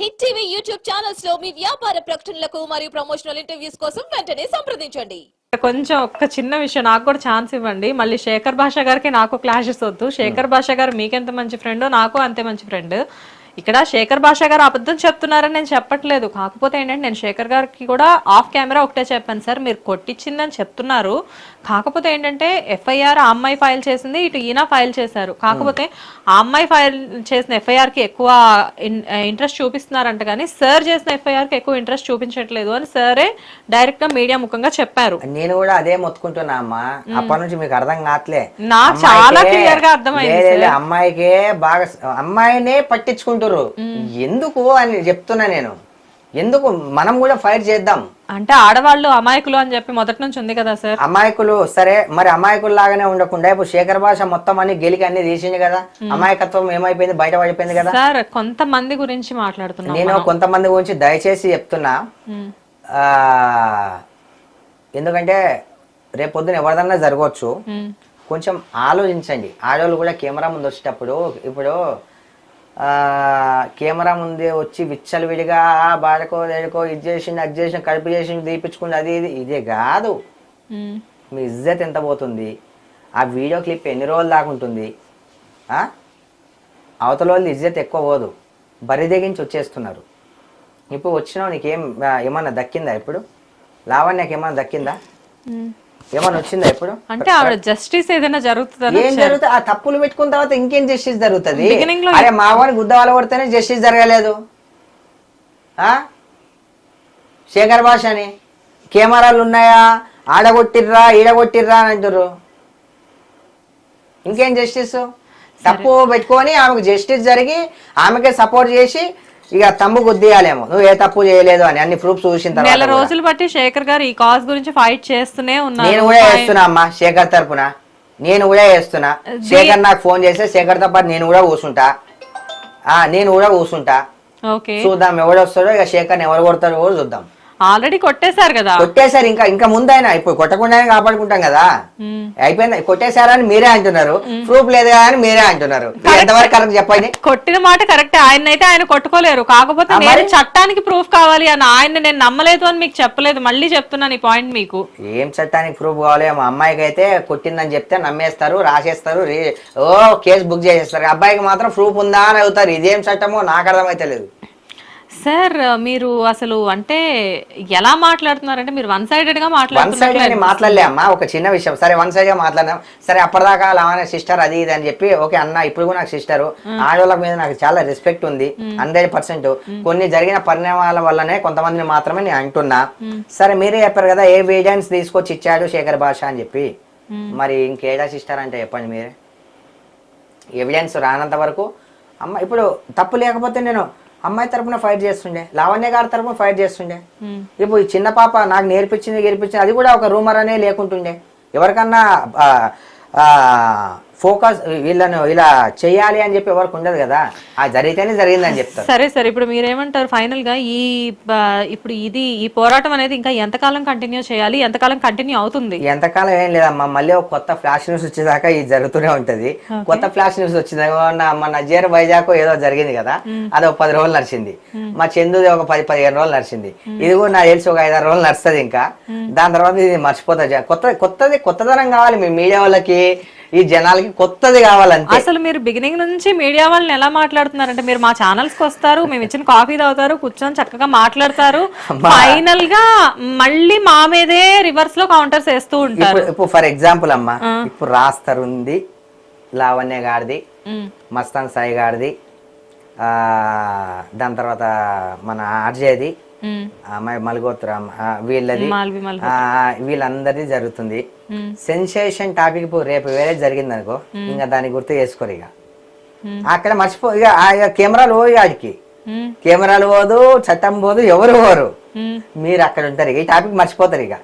Hit TV YouTube ఛానల్స్లో మీ వ్యాపార ప్రకటనలకు మరియు ప్రమోషనల్ ఇంటర్వ్యూస్ కోసం వెంటనే సంప్రదించండి. కొంచెం ఒక్క చిన్న విషయం నాకు కూడా ఛాన్స్ ఇవ్వండి. మళ్ళీ శేఖర్ భాష గారికి నాకు క్లాషెస్ వద్దు. శేఖర్ భాష గారు మీకెంత మంచి ఫ్రెండ్ నాకు అంతే మంచి ఫ్రెండ్ ఇక్కడ శేఖర్ భాష గారు అబద్ధం చెప్తున్నారని నేను చెప్పట్లేదు. కాకపోతే ఏంటంటే నేను శేఖర్ గారికి కూడా ఆఫ్ కెమెరా ఒకటే చెప్పాను. సార్ మీరు కొట్టించిందని చెప్తున్నారు. కాకపోతే ఏంటంటే ఎఫ్ఐఆర్ ఆ అమ్మాయి ఫైల్ చేసింది ఇటు ఈయన ఫైల్ చేశారు. కాకపోతే ఆ అమ్మాయి ఫైల్ చేసిన ఎఫ్ఐఆర్కి ఎక్కువ ఇంట్రెస్ట్ చూపిస్తున్నారంట కానీ సార్ చేసిన ఎఫ్ఐఆర్కి ఎక్కువ ఇంట్రెస్ట్ చూపించట్లేదు అని సరే డైరెక్ట్గా మీడియా ముఖంగా చెప్పారు. నేను కూడా అదే మొత్తుకుంటున్నా అమ్మా. అప్పటి నుంచి మీకు అర్థం కావట్లే. నాకు చాలా clear గా అర్థమైంది అమ్మాయికే బాగా అమ్మాయినే పట్టించుకుంటారు ఎందుకు? అని చెప్తున్నా నేను. ఎందుకు? మనం కూడా ఫైట్ చేద్దాం. అంటే ఆడవాళ్ళు అమాయకులు అని చెప్పి మొదటి నుంచి ఉంది కదా సార్? అమాయకులు సరే మరి అమాయకులు లాగానే ఉండకుండా ఇప్పుడు శేఖర్ భాష మొత్తం అన్ని గెలికి అన్ని తీసింది కదా. అమాయకత్వం ఏమైపోయింది? బయట పడిపోయింది కదా. సార్ కొంతమంది గురించి మాట్లాడుతున్నాం నేను కొంతమంది గురించి దయచేసి చెప్తున్నా. ఎందుకంటే రేపు పొద్దున ఎవరిదన్నా జరగవచ్చు. కొంచెం ఆలోచించండి. ఆడవాళ్ళు కూడా కెమెరా ముందు వచ్చేటప్పుడు ఇప్పుడు కెమెరా ముందే వచ్చి విచ్చలవిడిగా బాడకో దేడుకో ఇది చేసింది అది చేసిన కడుపు చేసింది తీపించుకుంది అది ఇది. ఇదే కాదు. మీ ఇజ్జత్ ఎంత పోతుంది? ఆ వీడియో క్లిప్ ఎన్ని రోజులు దాకా ఉంటుంది? అవతల వాళ్ళు ఇజ్జత్ ఎక్కువ పోదు. బరి తెగించి వచ్చేస్తున్నారు. ఇప్పుడు వచ్చినావు నీకేం ఏమన్నా దక్కిందా ఇప్పుడు? లావణ్యకి ఏమన్నా దక్కిందా? ఉమ్. ఏమన్నా వచ్చిందా ఇప్పుడు? అంటే ఆవిడ జస్టిస్ ఏదైనా జరుగుతుందని ఏం జరుగుతుంది ఆ తప్పులు పెట్టుకున్న తర్వాత ఇంకేం జస్టిస్ జరుగుతుంది? అరే మావాని గుద్దవాళ్ళ కొడితేనే జస్టిస్ జరగలేదు. ఆ? శేఖర్ భాష అని కెమెరాలు ఉన్నాయా? ఆడగొట్టిర్రా ఈడగొట్టిర్రా అని అంటారు ఇంకేం జస్టిస్ తప్పు పెట్టుకొని ఆమెకు జస్టిస్ జరిగి ఆమెకే సపోర్ట్ చేసి ఇక తమ్ము గుద్దేయాలేమో. నువ్వు ఏ తప్పు చేయలేదు అని అన్ని ప్రూఫ్స్ చూసిన నెల తర్వాత. రోజులు బట్టి శేఖర్ గారు ఈ కాజ్ గురించి ఫైట్ చేస్తూనే నేను ఉన్నారు కూడా చేస్తున్నా అమ్మా శేఖర్ తరపున. నేను కూడా చేస్తున్నా. శేఖర్ నాకు ఫోన్ చేస్తే శేఖర్తో పాటు నేను కూడా కూర్చుంటా. ఆ నేను కూడా కూర్చుంటా. ఓకే. చూద్దాం ఎవడు వస్తాడో ఇక శేఖర్ ఎవరు కొడతాడో కూడా చూద్దాం. ఆల్రెడీ కొట్టేశారు కదా. కొట్టేశారు ఇంకా ఇంకా ముందైనా ఇప్పుడు కొట్టకుండానే కాపాడుకుంటాం కదా. అయిపోయింది కొట్టేశారని మీరే అంటున్నారు. ప్రూఫ్ లేదు కదా అని మీరే అంటున్నారు. ఎంతవరకు కరెక్ట్ చెప్పండి? కొట్టిన మాట కరెక్ట్ ఆయన అయితే ఆయన కొట్టుకోలేరు. కాకపోతే నేను మరి? చట్టానికి ప్రూఫ్ కావాలి అని ఆయన నేను నమ్మలేదు అని మీకు చెప్పలేదు. మళ్ళీ చెప్తున్నాను ఈ పాయింట్ మీకు. ఏం చట్టానికి ప్రూఫ్ కావాలి? మా అమ్మాయికి అయితే కొట్టిందని చెప్తే నమ్మేస్తారు రాసేస్తారు ఓ కేసు బుక్ చేసేస్తారు. అబ్బాయికి మాత్రం ప్రూఫ్ ఉందా అని అవుతారు ఇదేం చట్టమో నాకు అర్థమైతే లేదు. సార్ మీరు అసలు అంటే ఎలా మాట్లాడుతున్నారంటే మీరు వన్ సైడెడ్గా వన్ సైడ్ అని మాట్లాడుతున్నారు మాట్లాడలే అమ్మా ఒక చిన్న విషయం. సరే వన్ సైడ్గా మాట్లాడినాం సరే అప్పటిదాకా లావణ సిస్టర్ అది ఇది అని చెప్పి ఓకే అన్న ఇప్పుడు కూడా నాకు సిస్టర్ ఆడవాళ్ళ మీద నాకు చాలా రెస్పెక్ట్ ఉంది. Hundred percent. కొన్ని జరిగిన పరిణామాల వల్లనే కొంతమందిని మాత్రమే నేను అంటున్నా. సరే మీరే చెప్పారు కదా ఏ ఎవిడెన్స్ తీసుకొచ్చి ఇచ్చాడు శేఖర్ భాష అని చెప్పి. మరి ఇంకేడా సిస్టర్ అంటే చెప్పండి మీరే. ఎవిడెన్స్ రానంత వరకు. అమ్మ ఇప్పుడు తప్పు లేకపోతే నేను అమ్మాయి తరపున ఫైట్ చేస్తుండే లావణ్య గారి తరపున ఫైట్ చేస్తుండే. ఇప్పుడు ఈ చిన్న పాప నాకు నేర్పించింది గెలిపించింది అది కూడా ఒక రూమర్ అనే లేకుంటుండే ఎవరికన్నా ఫోకస్ వీళ్ళను ఇలా చేయాలి అని చెప్పి ఎవరికి ఉండదు కదా. ఆ జరిగితేనే జరిగిందని చెప్తారు. సరే సరే ఇప్పుడు మీరేమంటారు? ఫైనల్గా ఈ ఇప్పుడు ఇది ఈ పోరాటం అనేది ఇంకా ఎంతకాలం కంటిన్యూ చేయాలి? ఎంతకాలం కంటిన్యూ అవుతుంది? ఎంతకాలం ఏం లేదమ్మా మళ్ళీ ఒక కొత్త ఫ్లాష్ న్యూస్ వచ్చేదాకా ఇది జరుగుతూనే ఉంటది. కొత్త ఫ్లాష్ న్యూస్ వచ్చింది మన జేర్ వైజాగ్ ఏదో జరిగింది కదా అది ఒక పది రోజులు నడిచింది. మా చందుది ఒక పది పదిహేను రోజులు నడిచింది. ఇది కూడా నాకు తెలిసి ఒక ఐదారు రోజులు నడుస్తుంది ఇంకా. దాని తర్వాత ఇది మర్చిపోతా జ- కొత్త కొత్తది కొత్తదనం కావాలి మీ మీడియా వాళ్ళకి. ఈ జనాలకి కొత్తది కావాలంతే అసలు మీరు బిగినింగ్ నుంచి మీడియా వాళ్ళని ఎలా మాట్లాడుతున్నారంటే మీరు మా ఛానల్స్కి వస్తారు మేము ఇచ్చిన కాఫీ తాగుతారు కూర్చొని చక్కగా మాట్లాడతారు. ఫైనల్గా మళ్ళీ మా మీదే రివర్స్లో కౌంటర్స్ వేస్తూ ఉంటారు. ఇప్పుడు ఫర్ ఎగ్జాంపుల్ అమ్మా ఇప్పుడు రాస్తరు ఉంది లావణ్య గారిది. మస్తాన్ సాయి గారిది ఆ, దాని తర్వాత మన ఆర్జేది మల్గోత్రం ఆ, వీళ్ళది. వీళ్ళందరిది జరుగుతుంది. సెన్సేషన్ టాపిక్ రేపు వేరే జరిగింది అనుకో ఇంకా దాన్ని గుర్తు చేసుకోరు ఇక. అక్కడ మర్చిపో ఇక కెమెరాలు పోయి ఆడికి. కెమెరాలు పోదు చట్టం పోదు ఎవరు పోరు. మీరు అక్కడ ఉంటారు ఇక. ఈ టాపిక్ మర్చిపోతారు ఇక.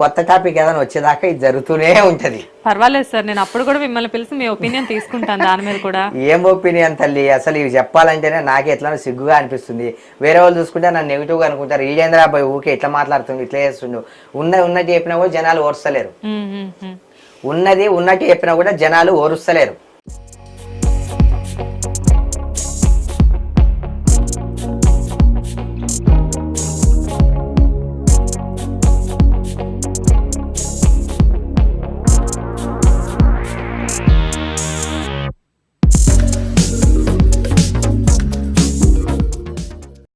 కొత్త టాపిక్ ఏదైనా వచ్చేదాకా ఇది జరుగుతూనే ఉంటది. పర్వాలేదు సార్ నేను అప్పుడు కూడా మిమ్మల్ని పిలిచి మీ ఒపీనియన్ తీసుకుంటాను దాని మీద కూడా. ఏం ఒపీనియన్ తల్లి? అసలు ఇవి చెప్పాలంటేనే నాకే ఎట్లా సిగ్గుగా అనిపిస్తుంది. వేరే వాళ్ళు చూసుకుంటే నన్ను నెగిటివ్గా అనుకుంటారు. ఈడేంద్ర అబ్బాయి ఊకే ఇట్లా మాట్లాడుతుంది ఇట్లా చేస్తుండు. ఉన్న ఉన్నట్టు చెప్పినా కూడా జనాలు. మ్మ్. ఉన్నది ఉన్నట్టు చెప్పినా కూడా జనాలు ఓరుస్తలేరు